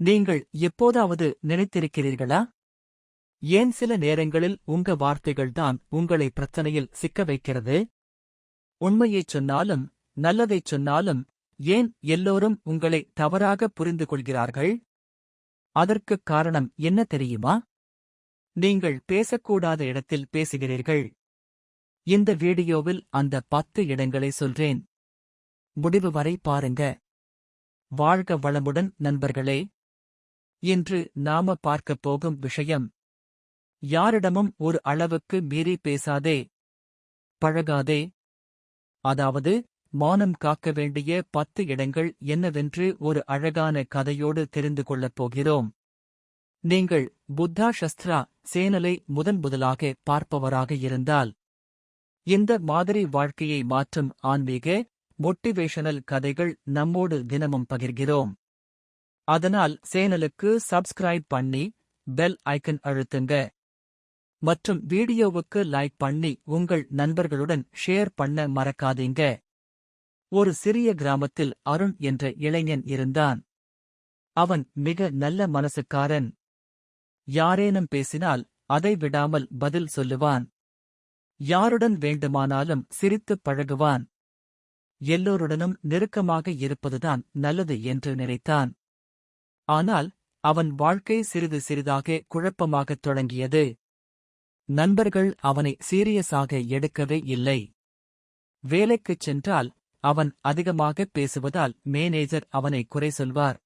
நீங்கள் எப்போதாவது நினைத்திருக்கிறீர்களா? ஏன் சில நேரங்களில் உங்க வார்த்தைகள்தான் உங்களை பிரச்சனையில் சிக்க வைக்கிறது? உண்மையைச் சொன்னாலும் நல்லதைச் சொன்னாலும் ஏன் எல்லோரும் உங்களை தவறாக புரிந்து கொள்கிறார்கள் அதற்குக் காரணம் என்ன தெரியுமா? நீங்கள் பேசக்கூடாத இடத்தில் பேசுகிறீர்கள். இந்த வீடியோவில் அந்த பத்து இடங்களை சொல்றேன். முடிவு வரை பாருங்க. வாழ்க வளமுடன் நண்பர்களே. இன்று நாம பார்க்கப் போகும் விஷயம். யாரிடமும் ஒரு அளவுக்கு மீறி பேசாதே. பழகாதே. அதாவது மானம் காக்க வேண்டிய பத்து இடங்கள் என்னவென்று ஒரு அழகான கதையோடு தெரிந்து கொள்ளப் போகிறோம். நீங்கள் புத்தா சஸ்திரா சேனலை முதன் முதலாக பார்ப்பவராக இருந்தால் இந்த மாதிரி வாழ்க்கையை மாற்றும் ஆன்மீக மோட்டிவேஷனல் கதைகள் நம்மோடு தினமும் பகிர்கிறோம். அதனால் சேனலுக்கு சப்ஸ்கிரைப் பண்ணி பெல் ஐக்கன் அழுத்துங்க. மற்றும் வீடியோவுக்கு லைக் பண்ணி உங்கள் நண்பர்களுடன் ஷேர் பண்ண மறக்காதீங்க. ஒரு சிறிய கிராமத்தில் அருண் என்ற இளைஞன் இருந்தான். அவன் மிக நல்ல மனசுக்காரன். யாரேனும் பேசினால் அதை விடாமல் பதில் சொல்லுவான். யாருடன் வேண்டுமானாலும் சிரித்துப் பழகுவான். எல்லோருடனும் நெருக்கமாக இருப்பதுதான் நல்லது என்று நினைத்தான். ஆனால் அவன் வாழ்க்கை சிறிது சிறிதாக குழப்பமாகத் தொடங்கியது. நண்பர்கள் அவனை சீரியஸாக எடுக்கவே இல்லை. வேலைக்குச் சென்றால் அவன் அதிகமாக பேசுவதால் மேனேஜர் அவனை குறை சொல்வார்.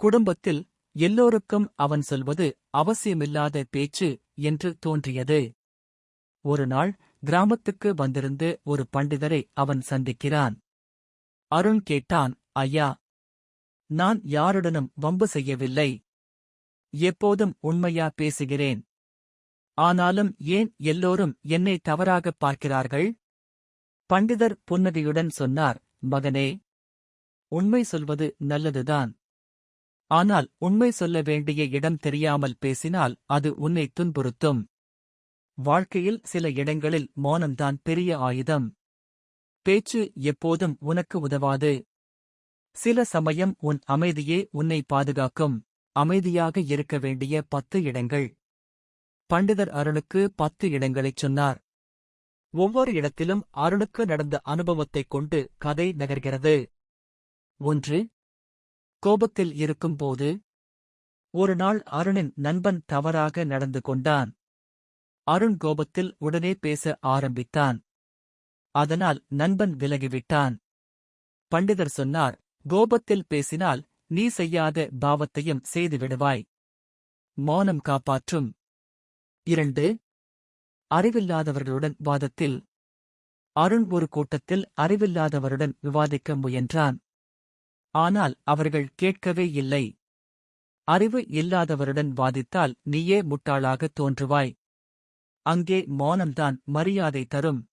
குடும்பத்தில் எல்லோருக்கும் அவன் சொல்வது அவசியமில்லாத பேச்சு என்று தோன்றியது. ஒரு நாள் கிராமத்துக்கு வந்திருந்து ஒரு பண்டிதரை அவன் சந்திக்கிறான். அருண் கேட்டான் ஐயா நான் யாருடனும் வம்பு செய்யவில்லை. எப்போதும் உண்மையா பேசுகிறேன். ஆனாலும் ஏன் எல்லோரும் என்னை தவறாகப் பார்க்கிறார்கள்? பண்டிதர் புன்னகையுடன் சொன்னார் மகனே உண்மை சொல்வது நல்லதுதான். ஆனால் உண்மை சொல்ல வேண்டிய இடம் தெரியாமல் பேசினால் அது உன்னை துன்புறுத்தும். வாழ்க்கையில் சில இடங்களில் மௌனம்தான் பெரிய ஆயுதம். பேச்சு எப்போதும் உனக்கு உதவாது. சில சமயம் உன் அமைதியே உன்னை பாதுகாக்கும். அமைதியாக இருக்க வேண்டிய பத்து இடங்கள். பண்டிதர் அருணுக்கு பத்து இடங்களைச் சொன்னார். ஒவ்வொரு இடத்திலும் அருணுக்கு நடந்த அனுபவத்தைக் கொண்டு கதை நகர்கிறது. ஒன்று கோபத்தில் இருக்கும்போது ஒரு நாள் அருணின் நண்பன் தவறாக நடந்து கொண்டான். அருண் கோபத்தில் உடனே பேச ஆரம்பித்தான். அதனால் நண்பன் விலகிவிட்டான். பண்டிதர் சொன்னார் கோபத்தில் பேசினால் நீ செய்யாத பாவத்தையும் செய்துவிடுவாய். மௌனம் காப்பாற்றும். இரண்டு அறிவில்லாதவர்களுடன் வாதத்தில். அருண் ஒரு கூட்டத்தில் அறிவில்லாதவருடன் விவாதிக்க முயன்றான். ஆனால் அவர்கள் கேட்கவே இல்லை. அறிவு இல்லாதவருடன் வாதித்தால் நீயே முட்டாளாக தோன்றுவாய். அங்கே மௌனம்தான் மரியாதை தரும்.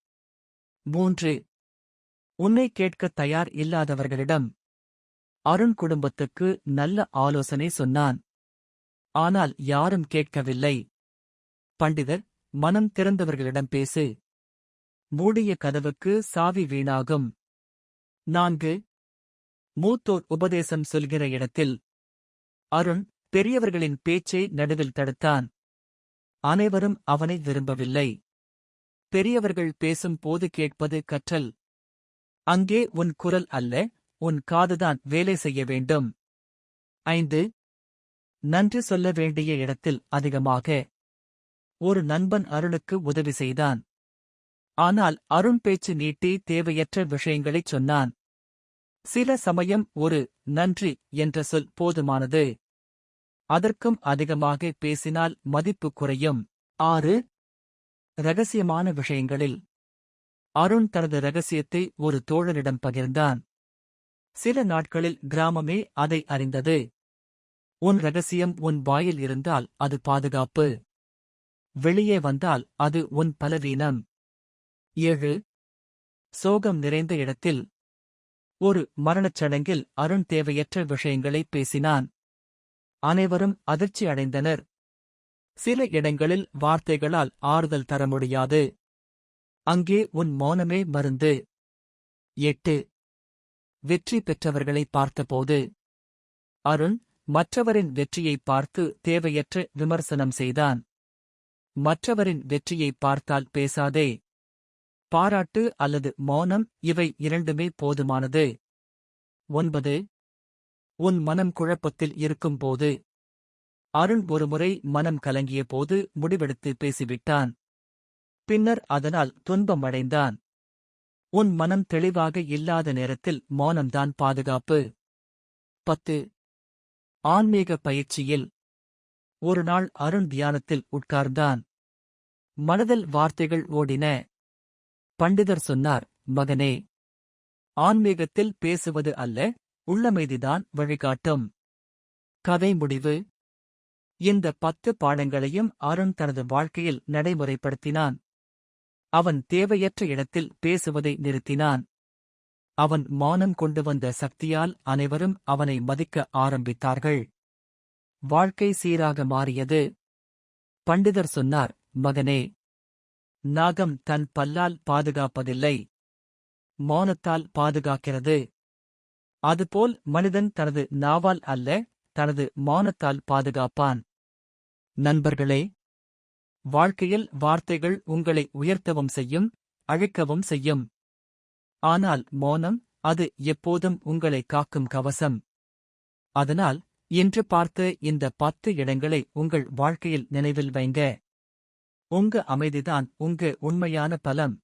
மூன்று உன்னை கேட்கத் தயார் இல்லாதவர்களிடம் அருண் குடும்பத்துக்கு நல்ல ஆலோசனை சொன்னான். ஆனால் யாரும் கேட்கவில்லை. பண்டிதர் மனம் திறந்தவர்களிடம் பேசு. மூடிய கதவுக்கு சாவி வீணாகும். நான்கு. மூத்தோர் உபதேசம் சொல்கிற இடத்தில். அருண் பெரியவர்களின் பேச்சை நடுவில் தடுத்தான். அனைவரும் அவனை விரும்பவில்லை. பெரியவர்கள் பேசும் போது கேட்பது கற்றல். அங்கே உன் குரல் அல்ல உன் காதுதான் வேலை செய்ய வேண்டும். ஐந்து. நன்றி சொல்ல வேண்டிய இடத்தில் அதிகமாக ஒரு நண்பன் அருணுக்கு உதவி செய்தான். ஆனால் அருண் பேச்சு நீட்டி தேவையற்ற விஷயங்களைச் சொன்னான். சில சமயம் ஒரு நன்றி என்ற சொல் போதுமானது. அதற்கும் அதிகமாக பேசினால் மதிப்பு குறையும். ஆறு. ரகசியமான விஷயங்களில் அருண் தனது ரகசியத்தை ஒரு தோழனிடம் பகிர்ந்தான். சில நாட்களில் கிராமமே அதை அறிந்தது. உன் ரகசியம் உன் வாயில் இருந்தால் அது பாதுகாப்பு. வெளியே வந்தால் அது உன் பலவீனம். ஏழு. சோகம் நிறைந்த இடத்தில் ஒரு மரணச் சடங்கில் அருண் தேவையற்ற விஷயங்களை பேசினான். அனைவரும் அதிர்ச்சி அடைந்தனர். சில இடங்களில் வார்த்தைகளால் ஆறுதல் தர முடியாது. அங்கே உன் மௌனமே மருந்து. எட்டு. வெற்றி பெற்றவர்களை பார்த்தபோது அருண் மற்றவரின் வெற்றியைப் பார்த்து தேவையற்ற விமர்சனம் செய்தான். மற்றவரின் வெற்றியைப் பார்த்தால் பேசாதே. பாராட்டு அல்லது மௌனம் இவை இரண்டுமே போதுமானது. ஒன்பது. உன் மனம் குழப்பத்தில் இருக்கும்போது அருண் ஒருமுறை மனம் கலங்கிய போது முடிவெடுத்து பேசிவிட்டான். பின்னர் அதனால் துன்பமடைந்தான் உன் மனம் தெளிவாக இல்லாத நேரத்தில் மௌனம்தான் பாதுகாப்பு. பத்து. ஆன்மீக பயிற்சியில் ஒரு நாள் அருண் தியானத்தில் உட்கார்ந்தான். மனதில் வார்த்தைகள் ஓடின. பண்டிதர் சொன்னார் மகனே ஆன்மீகத்தில் பேசுவது அல்ல உள்ளமைதிதான் வழிகாட்டும். கதை முடிவு. இந்த பத்து பாடங்களையும் அருண் தனது வாழ்க்கையில் நடைமுறைப்படுத்தினான். அவன் தேவையற்ற இடத்தில் பேசுவதை நிறுத்தினான். அவன் மானம் கொண்டு வந்த சக்தியால் அனைவரும் அவனை மதிக்க ஆரம்பித்தார்கள். வாழ்க்கை சீராக மாறியது. பண்டிதர் சொன்னார் மகனே நாகம் தன் பல்லால் பாதுகாப்பதில்லை. மௌனத்தால் பாதுகாக்கிறது. அதுபோல் மனிதன் தனது நாவால் அல்ல தனது மௌனத்தால் பாதுகாப்பான். நண்பர்களே வாழ்க்கையில் வார்த்தைகள் உங்களை உயர்த்தவும் செய்யும் அழைக்கவும் செய்யும். ஆனால் மௌனம் அது எப்போதும் உங்களை காக்கும் கவசம். அதனால் இன்று பார்த்த இந்த பத்து இடங்களை உங்கள் வாழ்க்கையில் நினைவில் வைங்க. உங்க அமைதிதான் உங்க உண்மையான பலம்.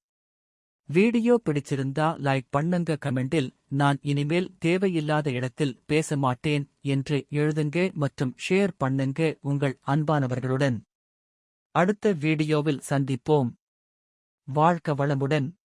வீடியோ பிடிச்சிருந்தா லைக் பண்ணுங்க கமெண்டில் நான் இனிமேல் தேவையில்லாத இடத்தில் பேச மாட்டேன் என்று எழுதுங்க மற்றும் ஷேர் பண்ணுங்க உங்கள் அன்பானவர்களுடன். அடுத்த வீடியோவில் சந்திப்போம். வாழ்க வளமுடன்.